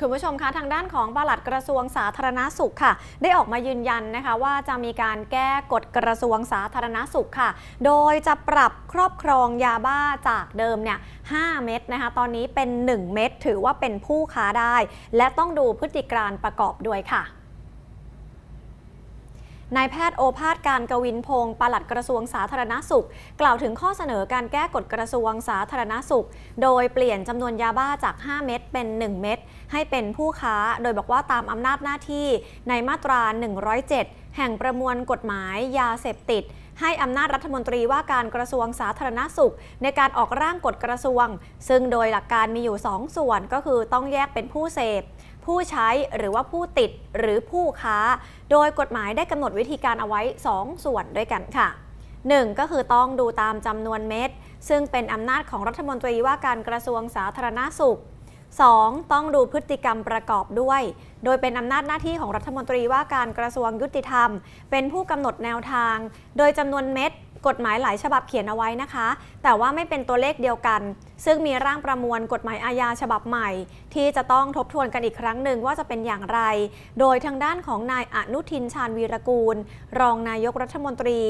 คุณผู้ชมคะทางด้านของปลัดกระทรวงสาธารณสุขค่ะ ได้ออกมายืนยันนะคะว่าจะมีการแก้กฎกระทรวงสาธารณสุขค่ะ โดยจะปรับครอบครองยาบ้าจากเดิมเนี่ย5เม็ดนะคะ ตอนนี้เป็น 1 เม็ดถือว่าเป็นผู้ค้าได้ และต้องดูพฤติการประกอบด้วยค่ะ นายแพทย์โอภาสการกวินพงศ์ปลัดกระทรวงสาธารณสุข กล่าวถึงข้อเสนอการแก้กฎกระทรวงสาธารณสุข โดยเปลี่ยนจำนวนยาบ้าจาก 5 เม็ดเป็น 1 เม็ดให้เป็นผู้ค้า โดยบอกว่าตามอำนาจหน้าที่ในมาตรา 107 แห่งประมวลกฎหมายยาเสพติด ให้อำนาจรัฐมนตรีว่าการกระทรวงสาธารณสุข ในการออกร่างกฎกระทรวง ซึ่งโดยหลักการมีอยู่ 2 ส่วนก็คือต้องแยกเป็นผู้เสพผู้ใช้หรือว่าผู้ติดหรือผู้ค้า โดยกฎหมายได้กำหนดวิธีการเอาไว้ 2 ส่วนด้วยกันค่ะ 1. ก็คือต้องดูตามจำนวนเม็ดซึ่งเป็นอำนาจของรัฐมนตรีว่าการกระทรวงสาธารณสุข 2. ต้องดูพฤติกรรมประกอบด้วย โดยเป็นอำนาจหน้าที่ของรัฐมนตรีว่าการกระทรวงยุติธรรม เป็นผู้กำหนดแนวทาง โดยจำนวนเม็ด กฎหมายหลายฉบับเขียนเอาไว้นะคะ แต่ว่าไม่เป็นตัวเลขเดียวกัน ซึ่งมีร่างประมวลกฎหมายอาญาฉบับใหม่ ที่จะต้องทบทวนกันอีกครั้งหนึ่งว่าจะเป็นอย่างไร โดยทางด้านของนายอนุทินชาญวีรกูล รองนายกรัฐมนตรี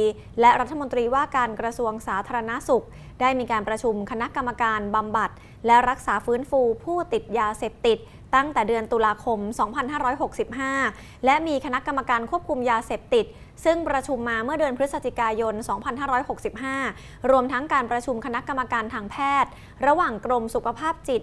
และรัฐมนตรีว่าการกระทรวงสาธารณสุข ได้มีการประชุมคณะกรรมการบำบัด และรักษาฟื้นฟูผู้ติดยาเสพติด ตั้งแต่เดือนตุลาคม 2565 และมีคณะกรรมการควบคุมยาเสพติด ซึ่งประชุมมาเมื่อเดือนพฤศจิกายน 2565 รวมทั้งการประชุมคณะกรรมการทางแพทย์ ระหว่างกรมสุขภาพจิต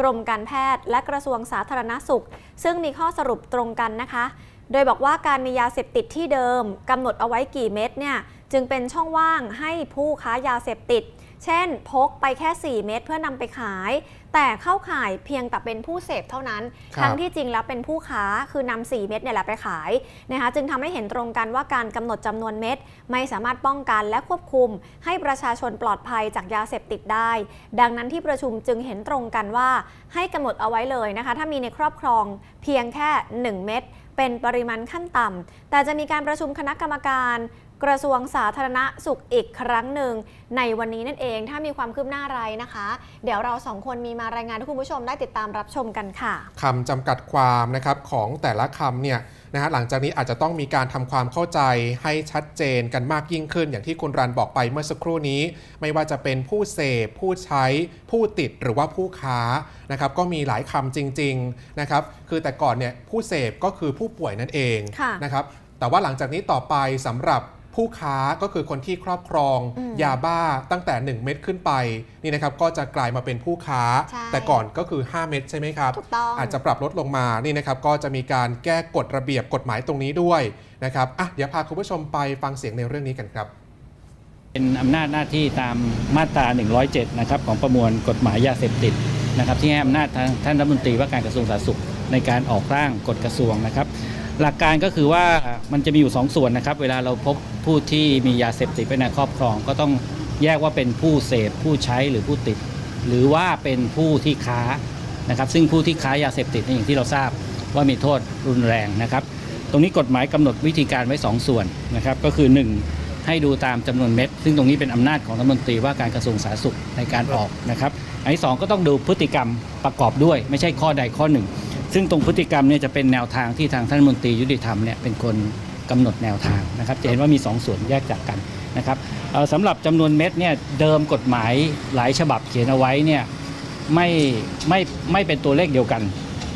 กรมการแพทย์ และกระทรวงสาธารณสุข ซึ่งมีข้อสรุปตรงกันนะคะ โดยบอกว่าการมียาเสพติดที่เดิมกำหนดเอาไว้กี่เม็ดเนี่ยจึงเป็นช่องว่างให้ผู้ค้ายาเสพติด เช่น พกไปแค่ 4 เม็ดเพื่อนำไปขาย แต่เข้าข่ายเพียงแต่เป็นผู้เสพเท่านั้น ครับทั้งที่จริงแล้วเป็นผู้ค้าคือนำ4เม็ดเนี่ยแหละไปขายนะคะจึงทำให้เห็นตรงกันว่าการกำหนดจำนวนเม็ดไม่สามารถป้องกันและควบคุม ให้ประชาชนปลอดภัยจากยาเสพติดได้ ดังนั้นที่ประชุมจึงเห็นตรงกันว่าให้กำหนดเอาไว้เลยนะคะ ถ้ามีในครอบครองเพียงแค่ 1 เม็ดเป็นปริมาณขั้นต่ำแต่จะมีการประชุมคณะกรรมการ กระทรวงสาธารณสุขอีกครั้งหนึ่ง ในวันนี้นั่นเองถ้ามีความคืบหน้าอะไรนะคะ เดี๋ยวเราสองคนมีมารายงานให้คุณผู้ชมได้ติดตามรับชมกันค่ะคำจำกัดความนะครับของแต่ละคำเนี่ยนะฮะหลังจากนี้อาจจะต้องมีการทำความเข้าใจให้ชัดเจนกันมากยิ่งขึ้น อย่างที่คุณรันบอกไปเมื่อสักครู่นี้ ไม่ว่าจะเป็นผู้เสพผู้ใช้ ผู้ติดหรือว่าผู้ค้านะครับก็มีหลายคำจริงๆนะครับคือแต่ก่อนเนี่ยผู้เสพก็คือผู้ป่วยนั่นเองค่ะนะครับแต่ว่าหลังจากนี้ต่อไปสำหรับ ผู้ค้าก็คือคนที่ครอบครองอืมยาบ้าตั้งแต่ 1 เม็ดขึ้นไปนี่นะครับก็จะกลายมาเป็นผู้ค้าใช่แต่ก่อนก็คือ 5 เม็ดใช่ไหมครับถูกต้องอาจจะปรับลดลงมานี่นะครับก็จะมีการแก้กฎระเบียบกฎหมายตรงนี้ด้วยนะครับอะเดี๋ยวพาคุณผู้ชมไปฟังเสียงในเรื่องนี้กันครับเป็นอำนาจหน้าที่ตามมาตรา 107 นะครับของประมวลกฎหมายยาเสพติดนะครับที่ให้อำนาจทางท่านรัฐมนตรีว่าการกระทรวงสาธารณสุขในการออกร่างกฎกระทรวงนะครับ หลักการก็คือว่ามันจะมีอยู่ 2 ส่วนนะครับ เวลาเราพบผู้ที่มียาเสพติดไว้ในครอบครอง ก็ต้องแยกว่าเป็นผู้เสพผู้ใช้หรือผู้ติด หรือว่าเป็นผู้ที่ค้านะครับ ซึ่งผู้ที่ค้ายาเสพติดนี่อย่างที่เราทราบว่ามีโทษรุนแรงนะครับ ตรงนี้กฎหมายกำหนดวิธีการไว้ 2 ส่วนนะครับ ก็คือ 1 ให้ดูตามจำนวนเม็ด ซึ่งตรงนี้เป็นอำนาจของรัฐมนตรีว่าการกระทรวงสาธารณสุขในการออกนะครับ อันที่สองก็ต้องดูพฤติกรรมประกอบด้วย ไม่ใช่ข้อใดข้อหนึ่ง ซึ่งตรงพฤติกรรมเนี่ยจะเป็นแนวทางที่ทางท่านมนตรียุติธรรมเนี่ยเป็นคนกำหนดแนวทางนะครับ จะเห็นว่ามี 2ส่วนแยกจากกันนะครับสำหรับจำนวนเม็ดเนี่ยเดิมกฎหมายหลายฉบับเขียนเอาไว้เนี่ยไม่ไม่ไม่เป็นตัวเลขเดียวกัน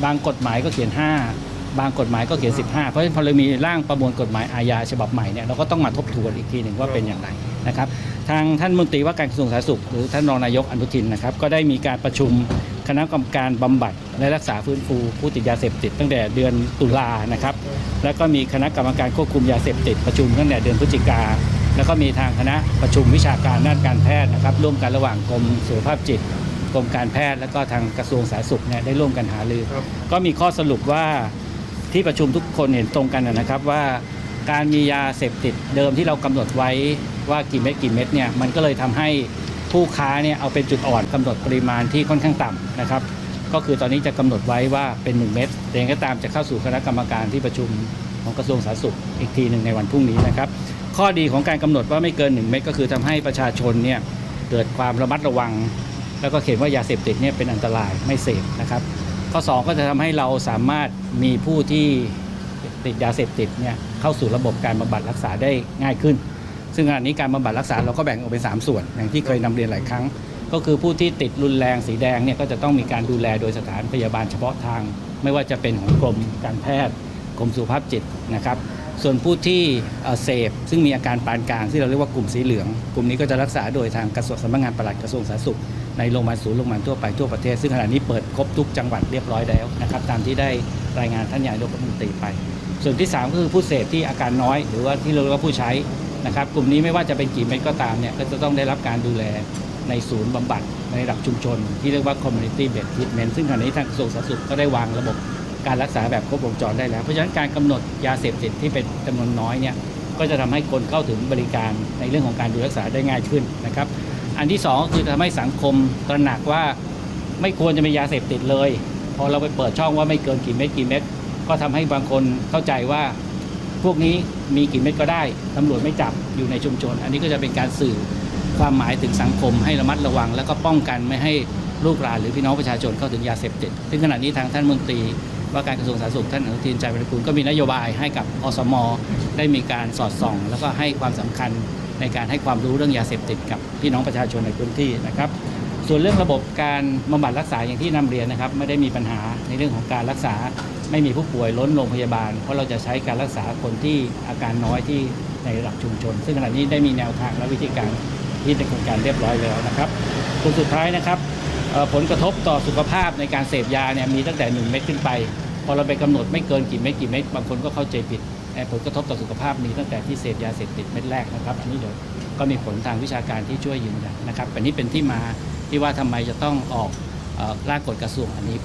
บางกฎหมายก็เขียน 5 บางกฎหมายก็เขียน 15 เพราะฉะนั้นพอเรามีร่างประมวลกฎหมายอาญาฉบับใหม่เนี่ยเราก็ต้องมาทบทวนอีกทีหนึ่งว่าเป็นอย่างไรนะครับทางท่านมนตรีว่าการกระทรวงสาธารณสุข หรือท่านรองนายกอนุทินนะครับก็ได้มีการประชุมคณะกรรมการบำบัดและรักษาฟื้นฟูผู้ติดยาเสพติด ตั้งแต่เดือนตุลานะครับแล้วก็มีคณะกรรมการควบคุมยาเสพติดประชุมตั้งแต่เดือนพฤศจิกาแล้วก็มีทางคณะประชุมวิชาการด้านการแพทย์นะครับร่วมกันระหว่างกรมสุขภาพจิตกรมการแพทย์แล้วก็ทางกระทรวงสาธารณสุขเนี่ยได้ร่วมกันหารือครับก็มีข้อสรุปว่า ที่ประชุมทุกคนเห็นตรงกันนะครับว่าการมียาเสพติดเดิมที่เรากำหนดไว้ว่ากี่เม็ดกี่เม็ดเนี่ยมันก็เลยทำให้ผู้ค้าเนี่ยเอาเป็นจุดอ่อนกำหนดปริมาณที่ค่อนข้างต่ำนะครับ ก็คือตอนนี้จะกำหนดไว้ว่าเป็น 1 เม็ดแต่ยังก็ตามจะเข้าสู่คณะกรรมการที่ประชุมของกระทรวงสาธารณสุขอีกทีหนึ่งในวันพรุ่งนี้นะครับ ข้อดีของการกำหนดว่าไม่เกิน 1 เม็ดก็คือทำให้ประชาชนเนี่ยเกิดความระมัดระวัง แล้วก็เห็นว่ายาเสพติดเนี่ยเป็นอันตรายไม่เสพนะครับ ข้อ 2 ก็จะทำให้เราสามารถมีผู้ที่ติดยาเสพติดเนี่ยเข้าสู่ระบบการบำบัดรักษาได้ง่ายขึ้น ซึ่งขณะนี้การบำบัดรักษาเราก็แบ่งออกเป็นสามส่วน อย่างที่เคยนำเรียนหลายครั้ง ก็คือผู้ที่ติดรุนแรงสีแดงเนี่ยก็จะต้องมีการดูแลโดยสถานพยาบาลเฉพาะทาง ไม่ว่าจะเป็นของกรมการแพทย์กรมสุขภาพจิตนะครับ ส่วนผู้ที่เอ่อเสพซึ่งมีอาการปานกลางที่เราเรียกว่ากลุ่มสีเหลือง กลุ่มนี้ก็จะรักษาโดยทางกระทรวงสำนักงานปลัดกระทรวงสาธารณสุข ในโรงพยาบาลศูนย์โรงพยาบาลทั่วไปทั่วประเทศ ซึ่งขณะนี้เปิดครบทุกจังหวัดเรียบร้อยแล้วนะครับตามที่ได้รายงานท่านนายกรัฐมนตรีไป ส่วนที่ 3 ก็คือผู้เสพที่อาการน้อย หรือว่าที่เรียกว่าผู้ใช้นะครับกลุ่มนี้ไม่ว่าจะเป็นกี่เม็ดก็ตามเนี่ยก็จะต้องได้รับการดูแลในศูนย์บำบัดในระดับชุมชน ที่เรียกว่า community based treatment ซึ่งขณะนี้ทางกระทรวงสาธารณสุขก็ได้วางระบบการรักษาแบบครบวงจรได้แล้ว เพราะฉะนั้นการกำหนดยาเสพติดที่เป็นจำนวนน้อยเนี่ยก็จะทำให้คนเข้าถึงบริการในเรื่องของการดูแลรักษาได้ง่ายขึ้นนะครับ อันที่สองก็คือทำให้สังคมตระหนักว่าไม่ควรจะมียาเสพติดเลย พอเราไปเปิดช่องว่าไม่เกินกี่เม็ดกี่เม็ดก็ทำให้บางคนเข้าใจว่า พวกนี้มีกี่เม็ดก็ได้ตำรวจไม่จับอยู่ในชุมชน อันนี้ก็จะเป็นการสื่อความหมายถึงสังคมให้ระมัดระวัง แล้วก็ป้องกันไม่ให้ลูกหลานหรือพี่น้องประชาชนเข้าถึงยาเสพติด ซึ่งขณะนี้ทางท่านมนตรี ว่าการกระทรวงสาธารณสุขท่านอนุทินใจบริกูลก็มีนโยบายให้กับอสม ได้มีการสอดส่อง แล้วก็ให้ความสำคัญ ในการให้ความรู้เรื่องยาเสพติดกับพี่น้องประชาชนในพื้นที่นะครับ ส่วนเรื่องระบบการบำบัดรักษาอย่างที่นำเรียนนะครับ ไม่ได้มีปัญหาในเรื่องของการรักษา ไม่มีผู้ป่วยล้นโรงพยาบาล เพราะเราจะใช้การรักษาคนที่อาการน้อยที่ในระดับชุมชน ซึ่งขณะนี้ได้มีแนวทางและวิธีการที่ดำเนินการเรียบร้อยแล้วนะครับคนสุดท้ายนะครับผลกระทบต่อสุขภาพในการเสพยาเนี่ยมีตั้งแต่ 1 เม็ดขึ้นไป พอเราไปกำหนดไม่เกินกี่เม็ดกี่เม็ดบางคนก็เข้าใจผิด ผลกระทบต่อสุขภาพมีตั้งแต่ที่เสพยาเสพติดเม็ดแรกนะครับ อันนี้เดี๋ยวก็มีผลทางวิชาการที่ช่วยยืนยันนะครับอันนี้เป็นที่มาที่ว่าทำไมจะต้องออกร่างกฎกระทรวงอันนี้